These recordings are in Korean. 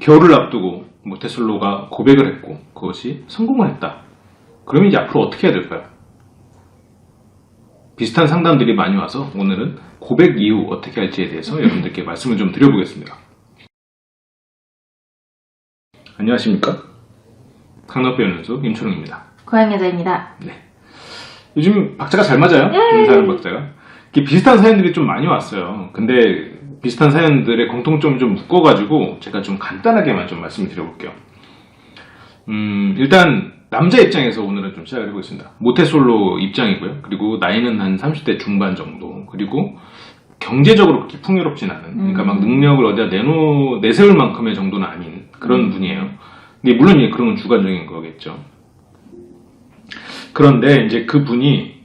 겨울을 앞두고 모태솔로가 고백을 했고 그것이 성공을 했다. 그러면 이제 앞으로 어떻게 해야 될까요? 비슷한 상담들이 많이 와서 오늘은 고백 이후 어떻게 할지에 대해서 여러분들께 말씀을 좀 드려보겠습니다. 안녕하십니까? 강남배우연수 임초롱입니다. 고양 여자입니다. 요즘 박자가 잘 맞아요. 인사하는 박자가. 이렇게 비슷한 사연들이 좀 많이 왔어요. 근데 비슷한 사연들의 공통점을 좀 묶어가지고 제가 좀 간단하게만 좀 말씀을 드려볼게요. 음, 일단 남자 입장에서 오늘은 좀 시작을 해보겠습니다. 모태솔로 입장이고요. 그리고 나이는 한 30대 중반 정도. 그리고 경제적으로 그렇게 풍요롭진 않은, 그러니까 막 능력을 어디다 내놓, 내세울 만큼의 정도는 아닌 그런 분이에요. 근데 물론 이제 그런 건 주관적인 거겠죠. 그런데 이제 그 분이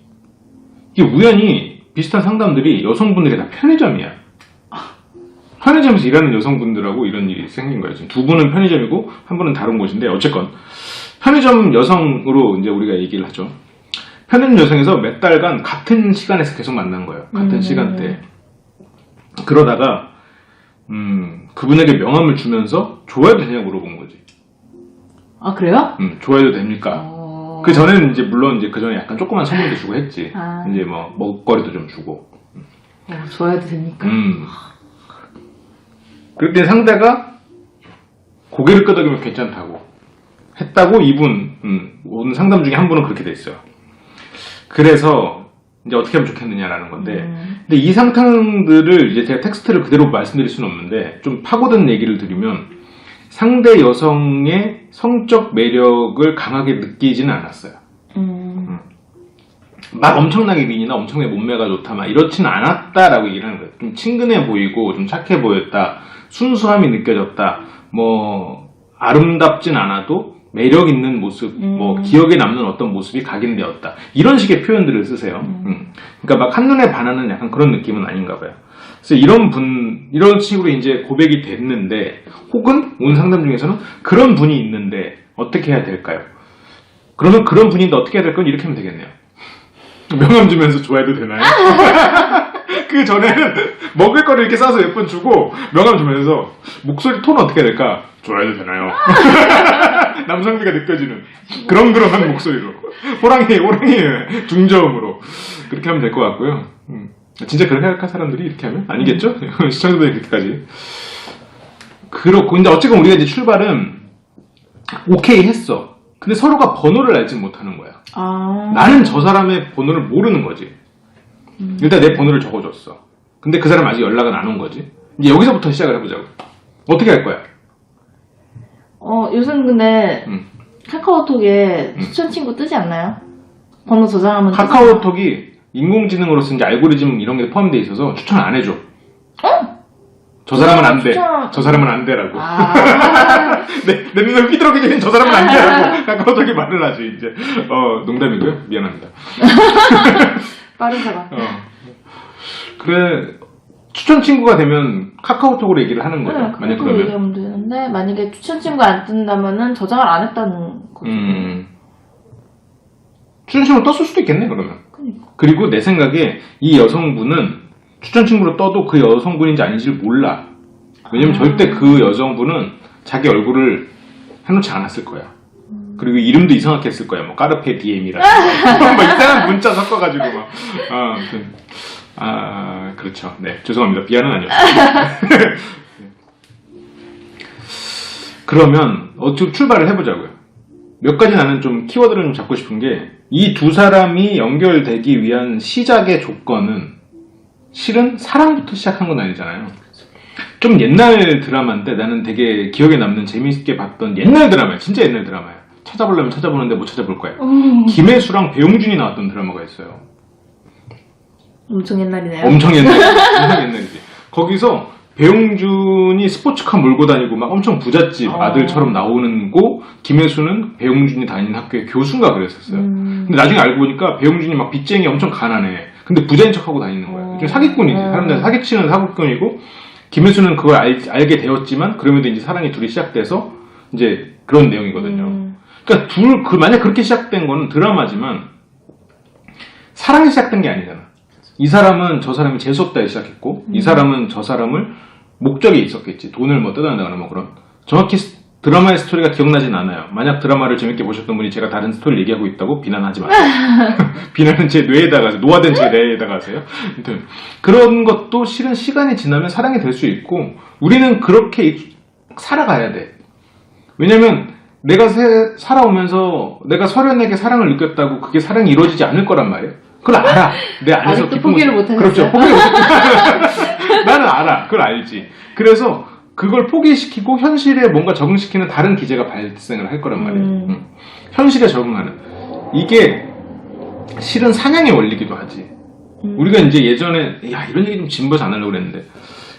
이게 우연히 비슷한 상담들이 여성분들이 다 편의점이야. 편의점에서 일하는 여성분들하고 이런 일이 생긴 거예요. 지금 두 분은 편의점이고 한 분은 다른 곳인데 어쨌건 편의점 여성으로 이제 우리가 얘기를 하죠. 편의점 여성에서 몇 달간 같은 시간에서 계속 만난 거예요. 같은 음. 시간대. 그러다가 음, 그분에게 명함을 주면서 좋아해도 되냐고 물어본 거지. 아 그래요? 음, 좋아해도 됩니까? 어... 그 전에는 이제 물론 이제 그 전에 약간 조그만 선물도 주고 했지. 아. 이제 뭐 먹거리도 좀 주고. 어, 좋아해도 됩니까? 음. 그때 상대가 고개를 끄덕이면 괜찮다고 했다고 이분 음, 오늘 상담 중에 한 분은 그렇게 됐어요. 그래서 이제 어떻게 하면 좋겠느냐라는 건데 음. 근데 이 상황들을 이제 제가 텍스트를 그대로 말씀드릴 수는 없는데 좀 파고든 얘기를 드리면 상대 여성의 성적 매력을 강하게 느끼지는 않았어요. 음. 막 엄청나게 미인이나 엄청나게 몸매가 좋다 막 이렇지는 않았다라고 얘기를 하는 거예요. 좀 친근해 보이고 좀 착해 보였다. 순수함이 느껴졌다. 뭐 아름답진 않아도 매력 있는 모습, 뭐 음. 기억에 남는 어떤 모습이 각인되었다. 이런 식의 표현들을 쓰세요. 음. 그러니까 막 한눈에 반하는 약간 그런 느낌은 아닌가 봐요. 그래서 이런 분, 이런 식으로 이제 고백이 됐는데, 혹은 온 상담 중에서는 그런 분이 있는데 어떻게 해야 될까요? 그러면 그런 분인데 어떻게 해야 될건 이렇게 하면 되겠네요. 명함 주면서 좋아해도 되나요? 그 전에는 먹을 거를 이렇게 싸서 몇 번 주고 명함 주면서 목소리 톤 어떻게 해야 될까? 좋아해도 되나요? 남성미가 느껴지는 그런 그런한 목소리로 호랑이 호랑이 중저음으로 그렇게 하면 될 것 같고요. 음. 진짜 그렇게 할까 사람들이 이렇게 하면 아니겠죠? 시청자들이 그렇게까지 그렇고 근데 어쨌건 우리가 이제 출발은 오케이 했어. 근데 서로가 번호를 알지 못하는 거야. 아. 나는 저 사람의 번호를 모르는 거지. 일단 내 번호를 적어줬어. 근데 그 사람 아직 연락은 안 온 거지. 이제 여기서부터 시작을 해보자고. 어떻게 할 거야? 어 요즘 근데 음. 카카오톡에 추천 친구 뜨지 않나요? 번호 저장하면. 카카오톡이 인공지능으로서 이제 알고리즘 이런 게 포함되어 있어서 추천 안 해줘. 저 사람은 안 돼. 추천- 저 사람은 안 돼라고. 아. 내, 내 눈을 휘두르기 전에 저 사람은 안 돼라고 카카오톡이 말을 하지, 이제. 어, 농담이고요. 미안합니다. 빠른 사과. 어. 그래, 추천 친구가 되면 카카오톡으로 얘기를 하는 거죠. 네, 만약 그렇게 그러면. 얘기하면 되는데 만약에 추천 친구 안 뜬다면은 저장을 안 했다는 거죠. 음. 추천 친구로 떴을 수도 있겠네, 그러면. 그러니까. 그리고 내 생각에 이 여성분은 추천 친구로 떠도 그 여성분인지 아닌지를 몰라. 왜냐면 아. 절대 그 여성분은 자기 얼굴을 해놓지 않았을 거야. 그리고 이름도 이상하게 했을 거야. 뭐 까르페 디엠이라든지 뭐 이상한 문자 섞어가지고 막. 아, 아무튼. 아, 그렇죠. 네, 죄송합니다. 미안은 아니었어요. 그러면 어떻게 출발을 해보자고요. 몇 가지 나는 좀 키워드를 좀 잡고 싶은 게 이 두 사람이 연결되기 위한 시작의 조건은 실은 사랑부터 시작한 건 아니잖아요. 좀 옛날 드라마인데 나는 되게 기억에 남는 재밌게 봤던 옛날 드라마야. 진짜 옛날 드라마야. 찾아보려면 찾아보는데 못 찾아볼 거야. 음, 김혜수랑 배용준이 나왔던 드라마가 있어요. 엄청 옛날이네요. 엄청 옛날, 엄청 옛날이지. 거기서 배용준이 스포츠카 몰고 다니고 막 엄청 부잣집 어. 아들처럼 나오는 고 김혜수는 배용준이 다니는 학교의 교수인가 그랬었어요. 음. 근데 나중에 알고 보니까 배용준이 막 빚쟁이 엄청 가난해. 근데 부자인 척하고 다니는. 어. 좀 사기꾼이지. 어. 사람들 사기치는 사기꾼이고 김혜수는 그걸 알, 알게 되었지만 그럼에도 이제 사랑이 둘이 시작돼서 이제 그런 내용이거든요. 음. 그러니까 둘, 그, 만약 그렇게 시작된 거는 드라마지만 사랑이 시작된 게 아니잖아. 이 사람은 저 사람이 재수없다에 시작했고, 이 사람은 저 사람을 목적이 있었겠지. 돈을 뭐 뜯어낸다거나 뭐 그런. 정확히 스- 드라마의 스토리가 기억나진 않아요. 만약 드라마를 재밌게 보셨던 분이 제가 다른 스토리를 얘기하고 있다고 비난하지 마세요. 비난은 제 뇌에다가. 노화된 제 뇌에다가 하세요. 아무튼 그런 것도 실은 시간이 지나면 사랑이 될 수 있고 우리는 그렇게 이- 살아가야 돼. 왜냐면 내가 세- 살아오면서 내가 서련에게 사랑을 느꼈다고 그게 사랑이 이루어지지 않을 거란 말이에요. 그걸 알아. 내 안에서 아직도 포기를 곳- 못 하셨어요? 그렇죠. 포기를 못 나는 알아. 그걸 알지. 그래서 그걸 포기시키고 현실에 뭔가 적응시키는 다른 기제가 발생을 할 거란 말이에요. 음. 음. 현실에 적응하는. 이게 실은 사냥의 원리기도 하지. 음. 우리가 이제 예전에 야 이런 얘기 좀안 하려고 그랬는데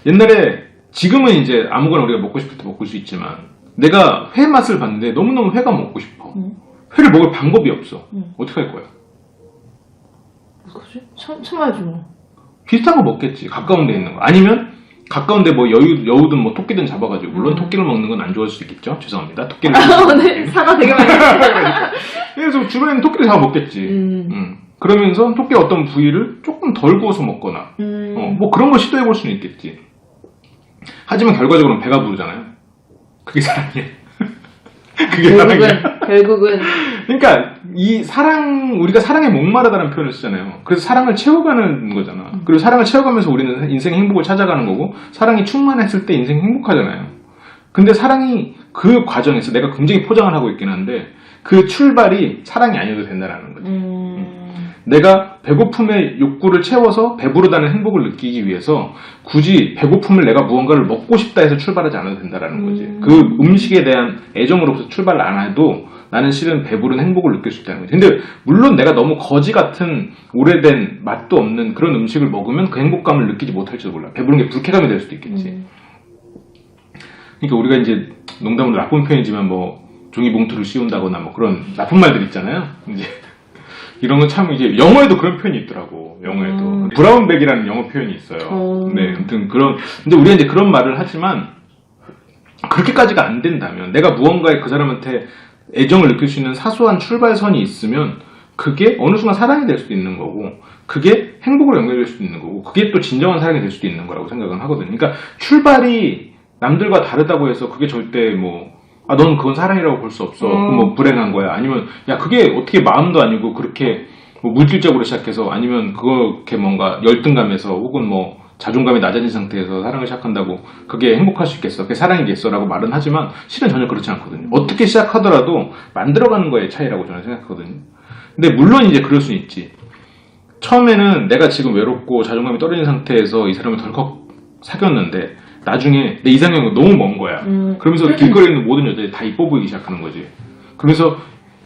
옛날에 지금은 이제 아무거나 우리가 먹고 싶을 때 먹을 수 있지만 내가 회 맛을 봤는데 너무너무 회가 먹고 싶어. 음. 회를 먹을 방법이 없어. 음. 어떻게 할 거야? 뭐지? 참, 참아야지 뭐. 비슷한 거 먹겠지. 가까운 데 있는 거. 아니면 가까운 데 뭐 여유, 여우든 뭐 토끼든 잡아가지고 물론 음. 토끼를 먹는 건 안 좋아할 수 있겠죠. 죄송합니다. 토끼를 오늘 사과 되게 많이 했어요. 그래서 주변에 있는 토끼를 잡아 먹겠지. 음. 음. 그러면서 토끼 어떤 부위를 조금 덜 구워서 먹거나 음. 어, 뭐 그런 걸 시도해 볼 수는 있겠지. 하지만 결과적으로는 배가 부르잖아요. 그게 사랑이야. 그게 사랑이야. 결국은, 결국은, 그러니까 이 사랑 우리가 사랑에 목마르다는 표현을 쓰잖아요. 그래서 사랑을 채워가는 거잖아. 그리고 사랑을 채워가면서 우리는 인생 행복을 찾아가는 거고 사랑이 충만했을 때 인생 행복하잖아요. 근데 사랑이 그 과정에서 내가 굉장히 포장을 하고 있긴 한데 그 출발이 사랑이 아니어도 된다라는 거지. 음. 내가 배고픔의 욕구를 채워서 배부르다는 행복을 느끼기 위해서 굳이 배고픔을 내가 무언가를 먹고 싶다 해서 출발하지 않아도 된다라는 거지. 음. 그 음식에 대한 애정으로부터 출발을 안 해도 나는 실은 배부른 행복을 느낄 수 있다는 거지. 근데 물론 내가 너무 거지 같은 오래된 맛도 없는 그런 음식을 먹으면 그 행복감을 느끼지 못할지도 몰라. 배부른 게 불쾌감이 될 수도 있겠지. 음. 그러니까 우리가 이제 농담으로 나쁜 표현이지만 뭐 종이 봉투를 씌운다거나 뭐 그런 나쁜 말들 있잖아요. 이제 이런 건 참 이제 영어에도 그런 표현이 있더라고. 영어에도 음. 브라운백이라는 영어 표현이 있어요. 어. 네, 아무튼 그런 근데 우리가 이제 그런 말을 하지만 그렇게까지가 안 된다면 내가 무언가에 그 사람한테 애정을 느낄 수 있는 사소한 출발선이 있으면 그게 어느 순간 사랑이 될 수도 있는 거고 그게 행복으로 연결될 수도 있는 거고 그게 또 진정한 사랑이 될 수도 있는 거라고 생각은 하거든요. 그러니까 출발이 남들과 다르다고 해서 그게 절대 뭐 아, 넌 그건 사랑이라고 볼 수 없어. 음. 그건 뭐 불행한 거야. 아니면 야 그게 어떻게 마음도 아니고 그렇게 뭐 물질적으로 시작해서 아니면 그렇게 뭔가 열등감에서 혹은 뭐 자존감이 낮아진 상태에서 사랑을 시작한다고 그게 행복할 수 있겠어? 그게 사랑이겠어?라고 말은 하지만 실은 전혀 그렇지 않거든요. 어떻게 시작하더라도 만들어가는 거의 차이라고 저는 생각하거든요. 근데 물론 이제 그럴 수는 있지. 처음에는 내가 지금 외롭고 자존감이 떨어진 상태에서 이 사람을 덜컥 사귀었는데 나중에 내 이상형은 너무 먼 거야. 음. 그러면서 길거리에 있는 모든 여자들이 다 이뻐 보이기 시작하는 거지. 그러면서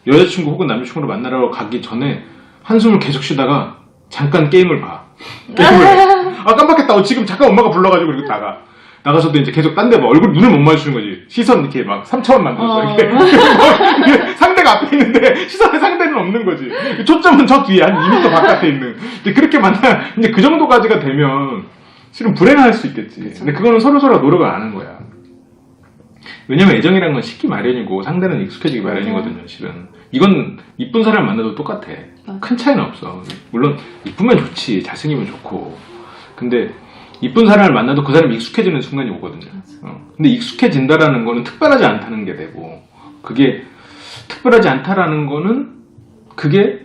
여자친구 혹은 남자친구를 만나러 가기 전에 한숨을 계속 쉬다가 잠깐 게임을 봐. 게임을. 아, 깜빡했다. 어, 지금 잠깐 엄마가 불러가지고 이렇게 나가. 나가서도 이제 계속 딴 데 봐. 얼굴 눈을 못 마주치는 거지. 시선 이렇게 막 3차원 만들어서 어. 이렇게. 상대가 앞에 있는데 시선에 상대는 없는 거지. 초점은 저 뒤에 한 2m 바깥에 있는. 이제 그렇게 만나, 이제 그 정도까지가 되면 실은 불행할 수 있겠지. 근데 그거는 서로서로 노력을 안 하는 거야. 왜냐면 애정이란 건 식기 마련이고 상대는 익숙해지기 마련이거든요, 실은. 이건 이쁜 사람 만나도 똑같아. 맞아. 큰 차이는 없어. 물론 이쁘면 좋지, 잘생기면 좋고. 근데 이쁜 사람을 만나도 그 사람이 익숙해지는 순간이 오거든요. 어. 근데 익숙해진다라는 거는 특별하지 않다는 게 되고, 그게 특별하지 않다라는 거는 그게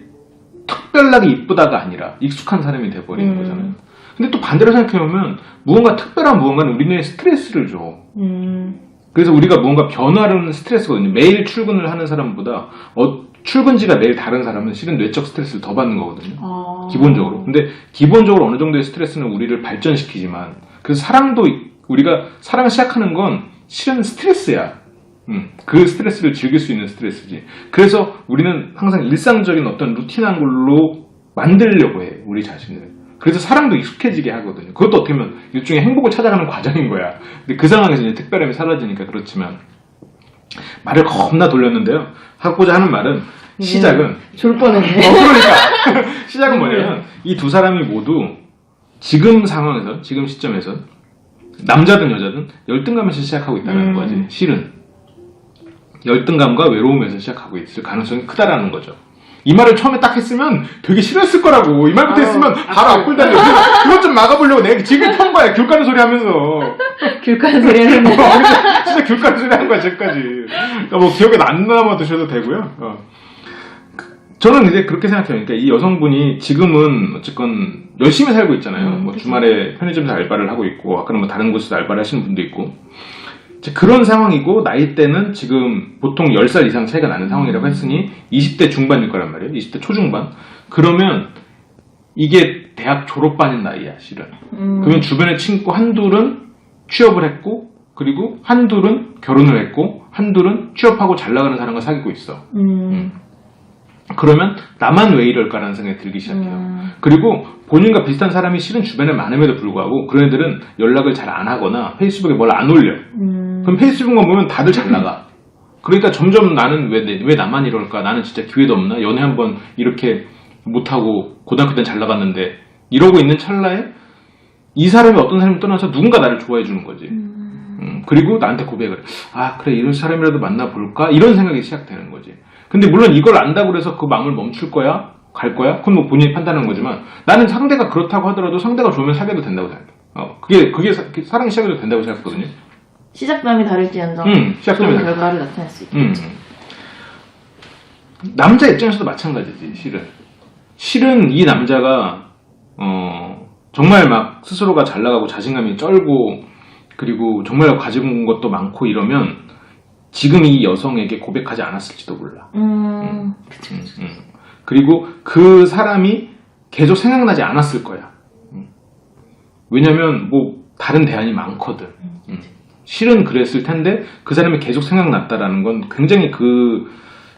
특별하게 이쁘다가 아니라 익숙한 사람이 돼버리는 음. 거잖아요. 근데 또 반대로 생각해보면 무언가 특별한 무언가는 우리 뇌에 스트레스를 줘. 음. 그래서 우리가 무언가 변화는 스트레스거든요. 매일 출근을 하는 사람보다 어, 출근지가 매일 다른 사람은 실은 뇌적 스트레스를 더 받는 거거든요. 아. 기본적으로. 근데 기본적으로 어느 정도의 스트레스는 우리를 발전시키지만 그래서 사랑도 우리가 사랑을 시작하는 건 실은 스트레스야. 음, 그 스트레스를 즐길 수 있는 스트레스지. 그래서 우리는 항상 일상적인 어떤 루틴한 걸로 만들려고 해, 우리 자신을. 그래서 사랑도 익숙해지게 하거든요. 그것도 어떻게 보면 일종의 행복을 찾아가는 과정인 거야. 근데 그 상황에서 이제 특별함이 사라지니까 그렇지만 말을 겁나 돌렸는데요. 하고자 하는 말은 시작은 졸 뻔했네. 어, 그러니까. 시작은 뭐냐면, 이 두 사람이 모두 지금 상황에서, 지금 시점에서, 남자든 여자든 열등감에서 시작하고 있다는 음. 거지, 실은. 열등감과 외로움에서 시작하고 있을 가능성이 크다라는 거죠. 이 말을 처음에 딱 했으면 되게 싫었을 거라고. 이 말부터 아유, 했으면 바로 앞을. 앞을 달려. 그것 좀 막아보려고 내가 지금 편 거야. 귤 까는 소리 하면서. 귤 까는 소리 했는데. 진짜 둘까지 소리 한 거야, 지금까지. 그러니까 뭐 기억에 안 남아 두셔도 되고요. 어. 그- 저는 이제 그렇게 생각해요. 그러니까 이 여성분이 지금은 어쨌건 열심히 살고 있잖아요. 음, 뭐. 주말에 편의점에서 알바를 하고 있고, 아까는 뭐 다른 곳에서 알바를 하시는 분도 있고. 그런 상황이고, 나이대는 지금 보통 10살 이상 차이가 나는 상황이라고 했으니, 20대 중반일 거란 말이에요. 20대 초중반. 그러면, 이게 대학 졸업반인 나이야, 실은. 음. 그러면 주변에 친구 한둘은 취업을 했고, 그리고 한둘은 결혼을 했고, 한둘은 취업하고 잘 나가는 사람과 사귀고 있어. 음. 그러면 나만 왜 이럴까라는 생각이 들기 시작해요. 음. 그리고 본인과 비슷한 사람이 실은 주변에 많음에도 불구하고 그런 애들은 연락을 잘 안 하거나 페이스북에 뭘 안 올려. 음. 그럼 페이스북만 보면 다들 잘 나가. 그러니까 점점 나는 왜, 내- 왜 나만 이럴까? 나는 진짜 기회도 없나? 연애 한번 이렇게 못하고 고등학교 때는 잘 나갔는데 이러고 있는 찰나에 이 사람이 어떤 사람을 떠나서 누군가 나를 좋아해 주는 거지. 음, 그리고 나한테 고백을 해. 아 그래 이런 사람이라도 만나볼까? 이런 생각이 시작되는 거지. 근데 물론 이걸 안다고 해서 그 마음을 멈출 거야? 갈 거야? 그건 뭐 본인이 판단하는 거지만 나는 상대가 그렇다고 하더라도 상대가 좋으면 사귀어도 된다고 생각해. 어, 그게 그게 사- 사랑이 시작해도 된다고 생각하거든요. 시작점이 다를지언정 음, 시작점이 좋은 다르- 결과를 나타낼 수 있다. 음. 남자 입장에서도 마찬가지지, 실은. 실은 이 남자가, 어, 정말 막 스스로가 잘 나가고 자신감이 쩔고, 그리고 정말 가지고 온 것도 많고 이러면, 지금 이 여성에게 고백하지 않았을지도 몰라. 음. 그치. 음, 음. 그리고 그 사람이 계속 생각나지 않았을 거야. 음. 왜냐면, 뭐, 다른 대안이 많거든. 음. 실은 그랬을 텐데, 그 사람이 계속 생각났다라는 건 굉장히 그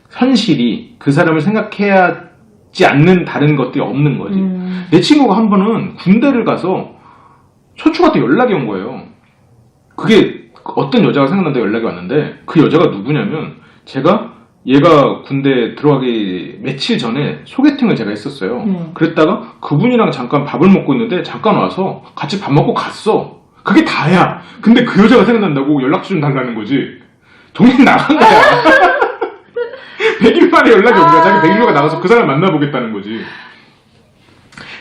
현실이 그 사람을 생각해야 지 않는 다른 것들이 없는 거지. 음. 내 친구가 한 번은 군대를 가서 또 연락이 온 거예요. 그게 어떤 여자가 생각난다 연락이 왔는데 그 여자가 누구냐면 제가 얘가 군대 들어가기 며칠 전에 소개팅을 제가 했었어요. 음. 그랬다가 그분이랑 잠깐 밥을 먹고 있는데 잠깐 와서 같이 밥 먹고 갔어. 그게 다야. 근데 그 여자가 생각난다고 연락처 좀 달라는 거지. 정신 나간 거야. 100일 만에 연락이 온 거야. 자기 100일로가 나가서 그 사람 만나보겠다는 거지.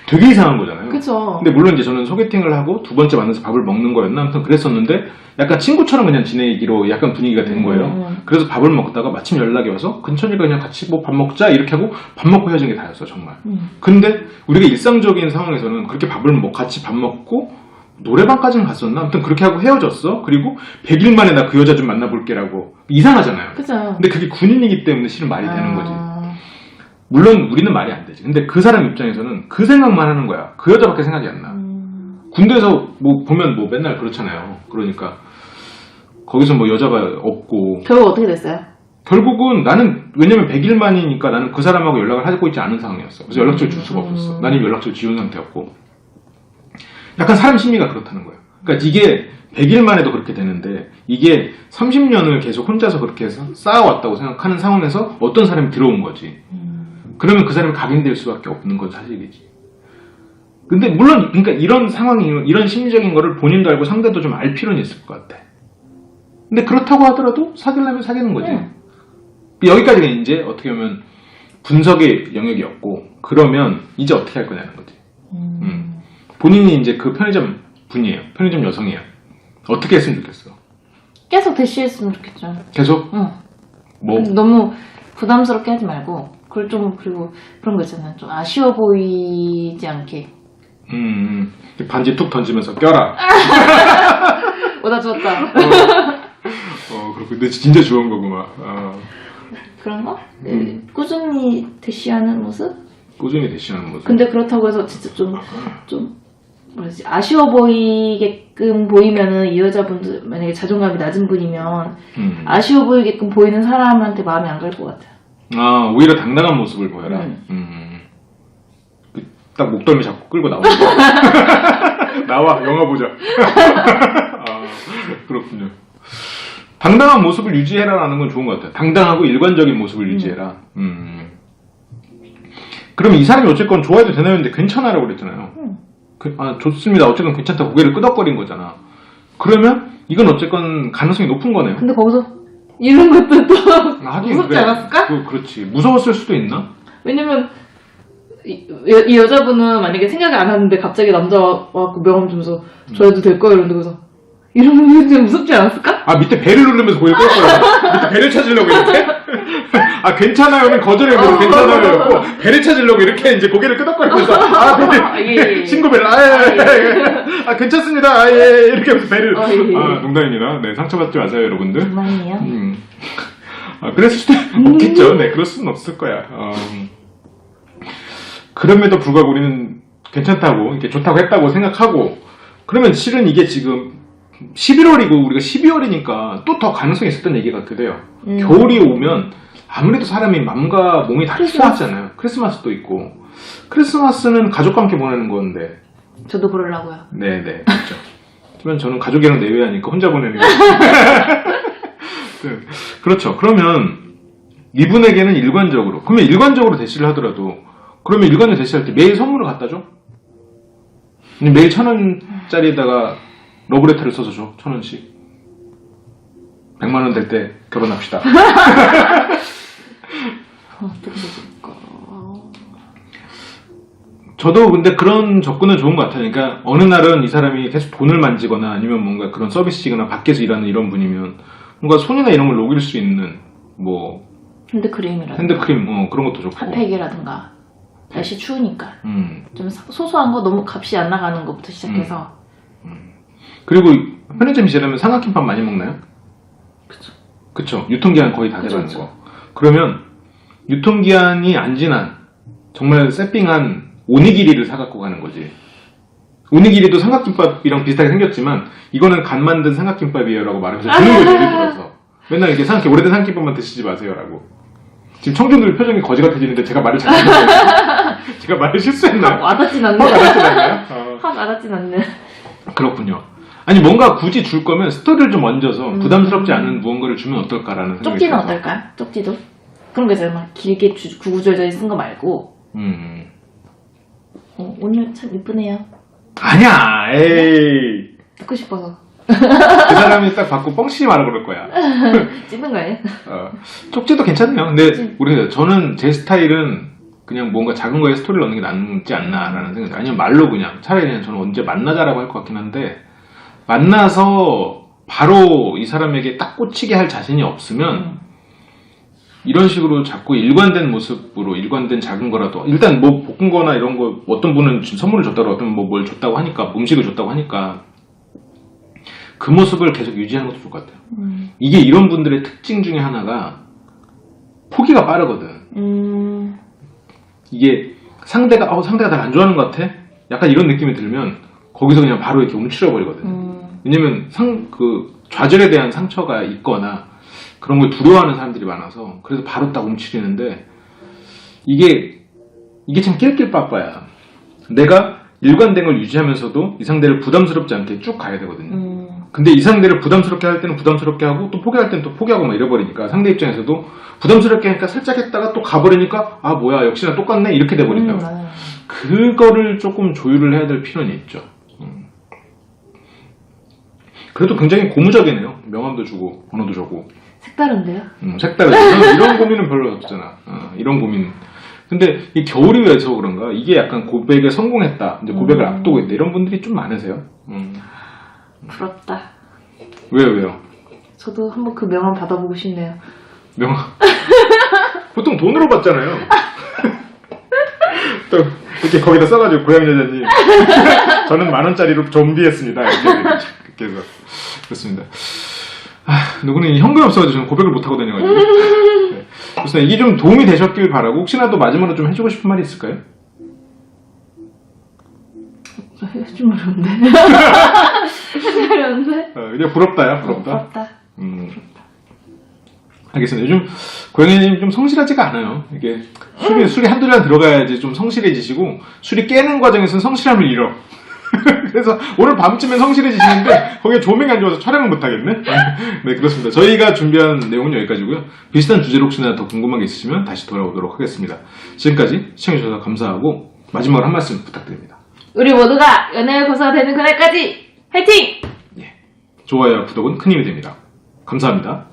되게 이상한 거잖아요. 그쵸. 근데 물론 이제 저는 소개팅을 하고 두 번째 만나서 밥을 먹는 거였나 아무튼 그랬었는데 약간 친구처럼 그냥 지내기로 약간 분위기가 된 거예요. 음. 그래서 밥을 먹다가 마침 연락이 와서 근처니까 그냥 같이 뭐 밥 먹자 이렇게 하고 밥 먹고 헤어진 게 다였어 정말. 음. 근데 우리가 일상적인 상황에서는 그렇게 밥을 먹 같이 밥 먹고 노래방까지는 갔었나 아무튼 그렇게 하고 헤어졌어. 그리고 100일 만에 나 그 여자 좀 만나볼게라고 이상하잖아요. 그죠. 근데 그게 군인이기 때문에 실은 말이 되는 거지. 아. 물론 우리는 말이 안 되지. 근데 그 사람 입장에서는 그 생각만 하는 거야. 그 여자밖에 생각이 안 나. 음. 군대에서 뭐 보면 뭐 맨날 그렇잖아요. 그러니까 거기서 뭐 여자가 없고 결국 어떻게 됐어요? 결국은 나는 왜냐면 100일 만이니까 나는 그 사람하고 연락을 하고 있지 않은 상황이었어. 그래서 연락처를 줄 수가 없었어. 음. 나는 연락처를 지운 상태였고 약간 사람 심리가 그렇다는 거야. 그러니까 이게 100일 만에도 그렇게 되는데 이게 30년을 계속 혼자서 그렇게 해서 쌓아왔다고 생각하는 상황에서 어떤 사람이 들어온 거지. 그러면 그 사람이 각인될 수밖에 없는 건 사실이지. 근데 물론 그러니까 이런 상황이 이런 심리적인 거를 본인도 알고 상대도 좀 알 필요는 있을 것 같아. 근데 그렇다고 하더라도 사귀려면 사귀는 거지. 응. 여기까지가 이제 어떻게 보면 분석의 영역이었고 그러면 이제 어떻게 할 거냐는 거지. 음. 본인이 이제 그 편의점 분이에요. 편의점 여성이에요. 어떻게 했으면 좋겠어? 계속 대시했으면 좋겠죠. 계속 응. 뭐 너무 부담스럽게 하지 말고 그걸 좀 그리고 그런 거 있잖아요. 좀 아쉬워 보이지 않게. 음, 음. 반지 툭 던지면서 껴라. 오다 주었다. 어, 그렇고 근데 진짜 좋은 거구만. 어, 그런 거? 네. 음. 꾸준히 대시하는 모습? 꾸준히 대시하는 모습. 근데 그렇다고 해서 진짜 좀, 좀, 뭐지, 아쉬워 보이게끔 보이면은 이 여자분들, 만약에 자존감이 낮은 분이면 음. 아쉬워 보이게끔 보이는 사람한테 마음이 안 갈 것 같아요. 아, 오히려 당당한 모습을 보여라. 음. 음. 그 딱 목덜미 잡고 끌고 나와. 나와, 영화 보자. 아, 그렇군요. 당당한 모습을 유지해라라는 건 좋은 것 같아요. 당당하고 일관적인 모습을 유지해라. 음. 그럼 이 사람이 어쨌건 좋아해도 되나요? 근데 괜찮아라고 그랬잖아요. 음. 그, 아, 좋습니다. 어쨌건 괜찮다. 고개를 끄덕거린 거잖아. 그러면 이건 어쨌건 가능성이 높은 거네요. 근데 거기서 이런 것도 또 하긴 무섭지 그래. 않았을까? 그, 그렇지. 무서웠을 수도 있나? 왜냐면 이, 여- 이 여자분은 만약에 생각을 안 하는데 갑자기 남자와 그 명함 주면서 저 해도 될 거예요 이러는데 그래서 이러면 좀 무섭지 않았을까? 아 밑에 배를 누르면서 고개를 꺾어요. 밑에 배를 찾으려고 이렇게. 아 괜찮아요는 거절해고 괜찮아요였고 배를 찾으려고 이렇게 이제 고개를 끄덕거리면서 아 배를 예, 예, 예. 신고 배를 아예 아, 예. 아 괜찮습니다 아예 이렇게 하면서 배를 아, 예, 예. 아 농담입니다. 네 상처받지 마세요 여러분들. 정말이에요? 음. 아, 그랬을 수도 없겠죠. 네, 그럴 수는 없을 거야. 어, 그럼에도 불구하고 우리는 괜찮다고, 이렇게 좋다고 했다고 생각하고, 그러면 실은 이게 지금 11월이고 우리가 12월이니까 또 더 가능성이 있었던 얘기 같기도 음. 겨울이 오면 아무래도 사람이 마음과 몸이 다 크리스마스. 피곤하잖아요. 크리스마스도 있고. 크리스마스는 가족과 함께 보내는 건데, 저도 그러려고요. 네네, 그렇죠. 하지만 저는 가족이랑 내외하니까 혼자 보내는 게. 네, 그렇죠. 그러면 이분에게는 일관적으로, 그러면 일관적으로 대시를 하더라도, 그러면 일관적으로 대시할 때 매일 선물을 갖다 줘? 매일 천 원짜리에다가 러브레터를 써서 줘, 천 원씩. 백만 원 될 때 결혼합시다. 어, 어떻게 해줄까? 저도 근데 그런 접근은 좋은 것 같아요. 그러니까 어느 날은 이 사람이 계속 돈을 만지거나 아니면 뭔가 그런 서비스직이나 밖에서 일하는 이런 분이면 뭔가 손이나 이런 걸 녹일 수 있는 뭐 핸드크림이라든가 핸드크림 어, 그런 것도 좋고. 핫팩이라든가 날씨 추우니까 음. 좀 사- 소소한 거 너무 값이 안 나가는 것부터 시작해서 그리고 편의점 일하면 삼각김밥 많이 먹나요? 그쵸. 그쵸. 유통기한 거의 다 돼가는. 거. 그러면 유통기한이 안 지난 정말 세핑한 오니기리를 사갖고 가는 거지. 오니기리도 삼각김밥이랑 비슷하게 생겼지만 이거는 간 만든 삼각김밥이에요라고 말하면서 주는 거지 예를 들어서 맨날 이렇게 삼각 오래된 삼각김밥만 드시지 마세요라고. 지금 청중들 표정이 거지 같아지는데 제가 말을 잘못했어요. 제가 말을 실수했나요? 와닿진 않네. 확 알았지 않나요? 어. 확 와닿진 않네. 그렇군요. 아니 뭔가 굳이 줄 거면 스토리를 좀 얹어서 음. 부담스럽지 않은 무언가를 주면 어떨까라는 생각이 쪽지는 들어서. 어떨까요? 쪽지도? 그런 거 있잖아요. 막 길게 주- 구구절절 쓴 거 말고 음. 어, 오늘 참 예쁘네요. 아니야, 에이. 듣고 싶어서 그 사람이 딱 받고 뻥치지 말아 그럴 거야. 찌는 거예요? 어, 쪽지도 괜찮네요. 근데 우리 저는 제 스타일은 그냥 뭔가 작은 거에 스토리를 넣는 게 낫지 않나라는 생각이 아니면 말로 그냥 차라리 그냥 저는 언제 만나자라고 할 것 같긴 한데 만나서 바로 이 사람에게 딱 꽂히게 할 자신이 없으면 음. 이런 식으로 자꾸 일관된 모습으로 일관된 작은 거라도 일단 뭐 볶은 거나 이런 거 어떤 분은 지금 선물을 줬다고 어떤 뭐 뭘 줬다고 하니까 음식을 줬다고 하니까 그 모습을 계속 유지하는 것도 좋을 것 같아요. 음. 이게 이런 분들의 특징 중에 하나가 포기가 빠르거든. 음. 이게 상대가 어 상대가 날 안 좋아하는 것 같아. 약간 이런 느낌이 들면 거기서 그냥 바로 이렇게 움츠려 버리거든. 음. 왜냐면 상 그 좌절에 대한 상처가 있거나 그런 걸 두려워하는 사람들이 많아서 그래서 바로 딱 움츠리는데 이게 이게 참 낄낄빠빠야. 내가 일관된 걸 유지하면서도 이 상대를 부담스럽지 않게 쭉 가야 되거든요. 음. 근데 이 상대를 부담스럽게 할 때는 부담스럽게 하고 또 포기할 때는 또 포기하고 막 이래버리니까 상대 입장에서도 부담스럽게 하니까 살짝 했다가 또 가버리니까 아 뭐야 역시나 똑같네 이렇게 돼버린다. 음, 고. 그거를 조금 조율을 해야 될 필요는 있죠. 음. 그래도 굉장히 고무적이네요. 명함도 주고 번호도 주고 색다른데요? 음, 색다르죠. 저는 이런 고민은 별로 없잖아. 어, 이런 고민. 근데 이 겨울이 왜서 그런가? 이게 약간 고백에 성공했다. 이제 고백을 음. 앞두고 있다. 이런 분들이 좀 많으세요. 음. 부럽다. 왜요, 왜요? 저도 한번 그 명함 받아보고 싶네요. 명함. 보통 돈으로 받잖아요. 또 이렇게 거기다 써가지고 고양 여자님 저는 만 원짜리로 좀비했습니다. 이렇게, 해서 그렇습니다. 아, 누구는 현금이 없어가지고 저는 고백을 못 하고 다녀가지고. 네. 그렇습니다. 이게 좀 도움이 되셨길 바라고 혹시나 또 마지막으로 좀 해주고 싶은 말이 있을까요? 해주면 어려운데. 어려운데. 어, 이제 부럽다야, 부럽다. 부럽다. 음. 알겠습니다. 요즘 고양이님 좀 성실하지가 않아요. 이게 술이, 술이 한두 잔 들어가야지 좀 성실해지시고 술이 깨는 과정에서는 성실함을 잃어. 그래서 오늘 밤쯤에 성실해지시는데 거기에 조명이 안 좋아서 촬영을 못 하겠네. 네 그렇습니다. 저희가 준비한 내용은 여기까지고요. 비슷한 주제로 혹시나 더 궁금한 게 있으시면 다시 돌아오도록 하겠습니다. 지금까지 시청해주셔서 감사하고 마지막으로 한 말씀 부탁드립니다. 우리 모두가 연애의 고사가 되는 그날까지 화이팅! 좋아요와 구독은 큰 힘이 됩니다. 감사합니다.